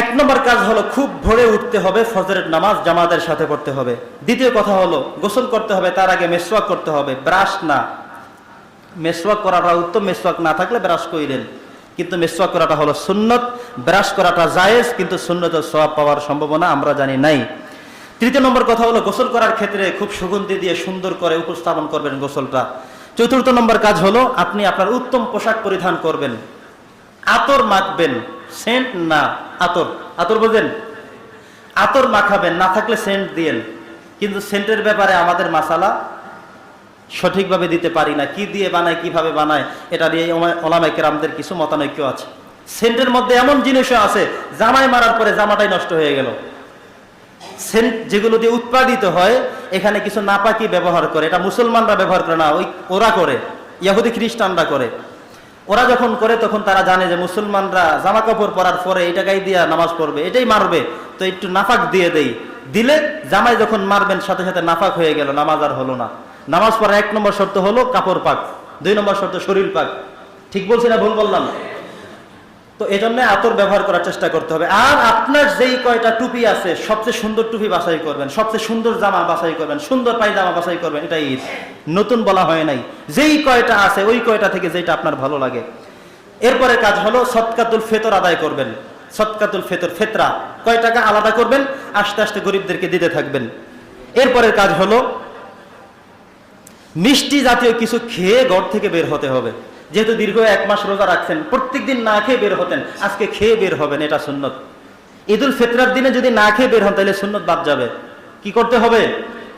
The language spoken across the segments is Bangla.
এক নম্বর কাজ হলো খুব ভোরে উঠতে হবে, ফজরের নামাজ জামাতের সাথে পড়তে হবে। দ্বিতীয় কথা হলো, গোসল করতে হবে, তার আগে মেসওয়াক করতে হবে। ব্রাশ না। মেসওয়াক করাটা উত্তম, মেসওয়াক না থাকলে ব্রাশ করিলেন কিন্তু মেসওয়াক করাটা হলো সুন্নত, ব্রাশ করাটা জায়েজ, কিন্তু সুন্নতের সওয়াব পাওয়ার সম্ভাবনা আমরা জানি নাই। তৃতীয় নম্বর কথা হলো, গোসল করার ক্ষেত্রে খুব সুগন্ধি দিয়ে সুন্দর করে উপস্থাপন করবেন গোসলটা। চতুর্থ নম্বর কাজ হলো, আপনি আপনার উত্তম পোশাক পরিধান করবেন। আতর মাখবেন, সেন্ট না। আতর। আতর বোঝেন? আতর মাখাবেন, না থাকলে সেন্ট দিয়েন। কিন্তু সেন্টের ব্যাপারে আমাদের মাসালা সঠিকভাবে দিতে পারি না। কি দিয়ে বানায়, কীভাবে বানায়, এটা নিয়ে ওলামাই কেরামদের কিছু মতানৈক্য আছে। সেন্টের মধ্যে এমন জিনিসও আছে জামাই মারার পরে জামাটাই নষ্ট হয়ে গেল। সেন্ট যেগুলো দিয়ে উৎপাদিত হয়, এখানে কিছু নাপাকি ব্যবহার করে। এটা মুসলমানরা ব্যবহার করে না, ওই ওরা করে। ইয়াহুদি খ্রিস্টানরা করে। ওরা যখন করে, তখন তারা জানে যে মুসলমানরা জামা কাপড় পরার পরে এটা গাই দিয়া নামাজ পড়বে, এটাই মারবে। তো একটু নাফাক দিয়ে দেই। দিলে জামাই যখন মারবেন, সাথে সাথে নাফাক হয়ে গেল, নামাজ আর হলো না। নামাজ পড়ার এক নম্বর শর্ত হলো কাপড় পাক, দুই নম্বর শর্ত শরীর পাক। ঠিক বলছি না ভুল বললাম? তো এই জন্য আতর ব্যবহার করার চেষ্টা করতে হবে। আর আপনার যেই কয়টা টুপি আছে, সবচেয়ে সুন্দর টুপি বাছাই করবেন, সবচেয়ে সুন্দর জামা বাছাই করবেন, সুন্দর পায়জামা বাছাই করবেন এটা ঈদ। নতুন বলা হয় নাই। যেই কয়টা আছে, ওই কয়টা থেকে যেটা আপনার ভালো লাগে। এরপরে কাজ হলো সৎকাতুল ফেতর আদায় করবেন। সৎকাতুল ফেতর, ফেতরা। কয় টাকা আলাদা করবেন? আস্তে আস্তে গরিবদেরকে দিতে থাকবেন। এরপরের কাজ হলো মিষ্টি জাতীয় কিছু খেয়ে ঘর থেকে বের হতে হবে। যেহেতু দীর্ঘ এক মাস রোজা রাখছেন, প্রত্যেকদিন না খেয়ে বের হতেন, আজকে খেয়ে বের হবেন, এটা সুন্নত। ঈদুল ফিতরার দিনে যদি না খেয়ে বের হন, তাহলে সুন্নত বাদ যাবে। কি করতে হবে?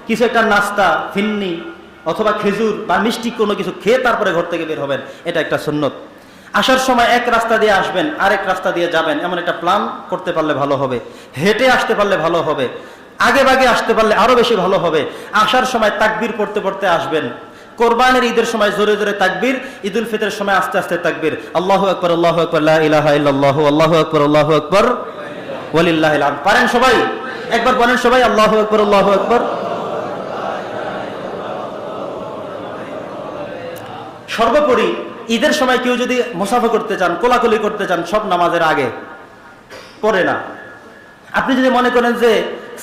কিছু একটা নাস্তা, ফিন্নি অথবা খেজুর বা মিষ্টি কোনো কিছু খেয়ে তারপরে ঘর থেকে বের হবেন, এটা একটা সুন্নত। আসার সময় এক রাস্তা দিয়ে আসবেন, আরেক রাস্তা দিয়ে যাবেন, এমন একটা প্ল্যান করতে পারলে ভালো হবে। হেঁটে আসতে পারলে ভালো হবে। আগে বাগে আসতে পারলে আরও বেশি ভালো হবে। আসার সময় তাকবির পড়তে পড়তে আসবেন। কোরবানের ঈদের সময় জোরে জোরে তাকবির, ঈদুল ফিতরের সময় আস্তে আস্তে তাকবির। আল্লাহু আকবার আল্লাহু আকবার ইল্লাল্লাহু, আল্লাহু আকবার আল্লাহু আকবার পারেন সবাই? একবার বলেন সবাই, আল্লাহু আকবার আল্লাহু আকবার। সর্বোপরি ঈদের সময় কেউ যদি মুসাফা করতে চান, কোলাকুলি করতে চান, সব নামাজের আগে পরে না। আপনি যদি মনে করেন যে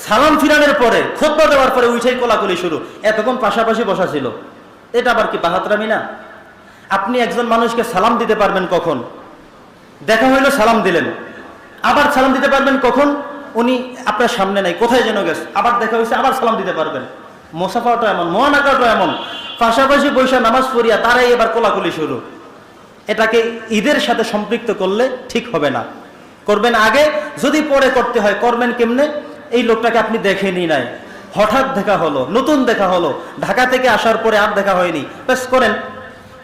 সালাম ফিরানোর পরে খোদ্া দেওয়ার পরে উঠেই কোলাকুলি শুরু, এতক্ষণ পাশাপাশি বসা ছিল। এটা আবার কি বাহাতরামি না? আপনি একজন মানুষকে সালাম দিতে পারবেন কখন? দেখা হইল সালাম দিলেন। আবার সালাম দিতে পারবেন কখন? উনি আপনার সামনে নাই, কোথায় যেন গেছে। আবার দেখা হয়েছে আবার সালাম দিতে পারবেন। মোসাফাটা এমন মহানাকাটা এমন। পাশাপাশি বৈশা নামাজ পড়িয়া তারাই এবার কোলাকুলি শুরু। এটাকে ঈদের সাথে সম্পৃক্ত করলে ঠিক হবে না। করবেন আগে, যদি পরে করতে হয়, করবেন কেমনে? এই লোকটাকে আপনি দেখেনি নাই। হঠাৎ দেখা হলো, নতুন দেখা হলো। ঢাকা থেকে আসার পরে আর দেখা হয়নি। ব্যাস করেন।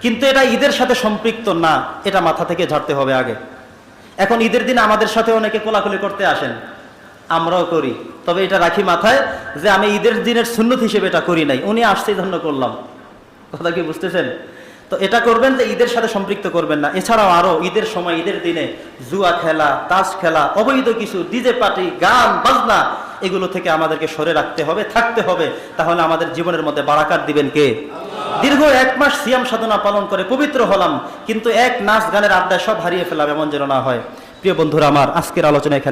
কিন্তু এটা ঈদের সাথে সম্পৃক্ত না, এটা মাথা থেকে ঝাড়তে হবে আগে। এখন ঈদের দিন আমাদের সাথে অনেকে কোলাকুলি করতে আসেন। আমরাও করি। তবে এটা রাখি মাথায় যে আমি ঈদের দিনের সুন্নত হিসেবে এটা করি নাই। উনি আসতেই ধন্য করলাম। কথা কি বুঝতেছেন? তো এটা করবেন যে ঈদের সাথে সম্পৃক্ত করবেন না। এছাড়াও আরও ঈদের সময়, ঈদের দিনে জুয়া খেলা, তাস খেলা, অবৈধ কিছু, ডিজে পার্টি, গান, বাজনা এগুলো থেকে আমাদেরকে সরে রাখতে হবে, থাকতে হবে। তাহলে আমাদের জীবনের মধ্যে বারাকাত দিবেন কে? দীর্ঘ এক মাস সিয়াম সাধনা পালন করে পবিত্র হলাম, কিন্তু এক নাচ গানের আড্ডায় সব হারিয়ে ফেলাম এমন যেন না হয়। প্রিয় বন্ধুরা আমার, আজকের আলোচনা এখানে